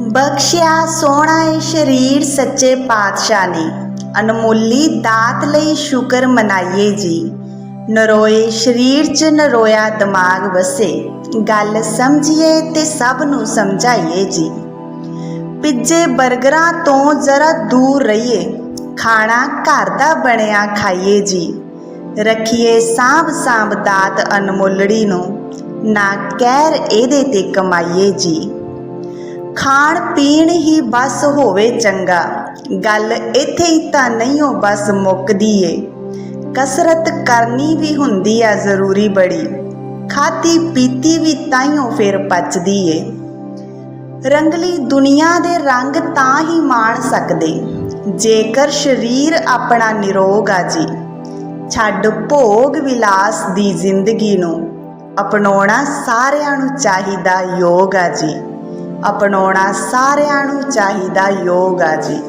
ਬਖਸ਼ਿਆ ਸੋਹਣਾ ਏ ਸ਼ਰੀਰ ਸੱਚੇ ਪਾਤਸ਼ਾਹ ਨੇ। ਅਨਮੋਲੀ ਦਾਤ ਲਈ ਸ਼ੁਕਰ ਮਨਾਈਏ ਜੀ। ਨਰੋਏ ਸ਼ਰੀਰ 'ਚ ਨਰੋਇਆ ਦਿਮਾਗ ਵਸੇ। ਗੱਲ ਸਮਝੀਏ ਤੇ ਸਭ ਨੂੰ ਸਮਝਾਈਏ ਜੀ। ਪਿੱਜੇ 버ਗਰਾਂ ਤੋਂ ਜ਼ਰਾ ਦੂਰ ਰਹੀਏ। ਖਾਣਾ ਘਰ ਦਾ ਬਣਿਆ ਖਾਈਏ ਜੀ। ਰੱਖੀਏ ਸਾਂਭ ਸਾਂਭ ਦਾਤ ਅਨਮੋਲੜੀ ਨੂੰ। ਨਾ ਕਹਿਰ ਇਹਦੇ ਤੇ ਕਮਾਈਏ ਜੀ। ਖਾਣ ਪੀਣ ਹੀ ਬਸ ਹੋਵੇ ਚੰਗਾ। ਗੱਲ ਇੱਥੇ ਹੀ ਤਾਂ ਨਹੀਂ ਹੋ ਬਸ ਮੁੱਕਦੀ ਏ। ਕਸਰਤ ਕਰਨੀ ਵੀ ਹੁੰਦੀ ਆ ਜ਼ਰੂਰੀ ਬੜੀ। ਖਾਤੀ ਪੀਤੀ ਵੀ ਤਾਈਓ ਫਿਰ ਪਚਦੀ ਏ। ਰੰਗਲੀ ਦੁਨੀਆ ਦੇ ਰੰਗ ਤਾਂ ਹੀ ਮਾਣ ਸਕਦੇ। ਜੇਕਰ ਸਰੀਰ ਆਪਣਾ ਨਿਰੋਗ ਆ ਜੀ, ਛੱਡ ਭੋਗ ਵਿਲਾਸ ਦੀ ਜ਼ਿੰਦਗੀ ਨੂੰ ਅਪਣਾਉਣਾ ਸਾਰਿਆਂ ਨੂੰ ਚਾਹੀਦਾ ਯੋਗ ਆ ਜੀ। ਅਪਣਾਉਣਾ ਸਾਰਿਆਂ ਨੂੰ ਚਾਹੀਦਾ ਯੋਗ ਆ ਜੀ।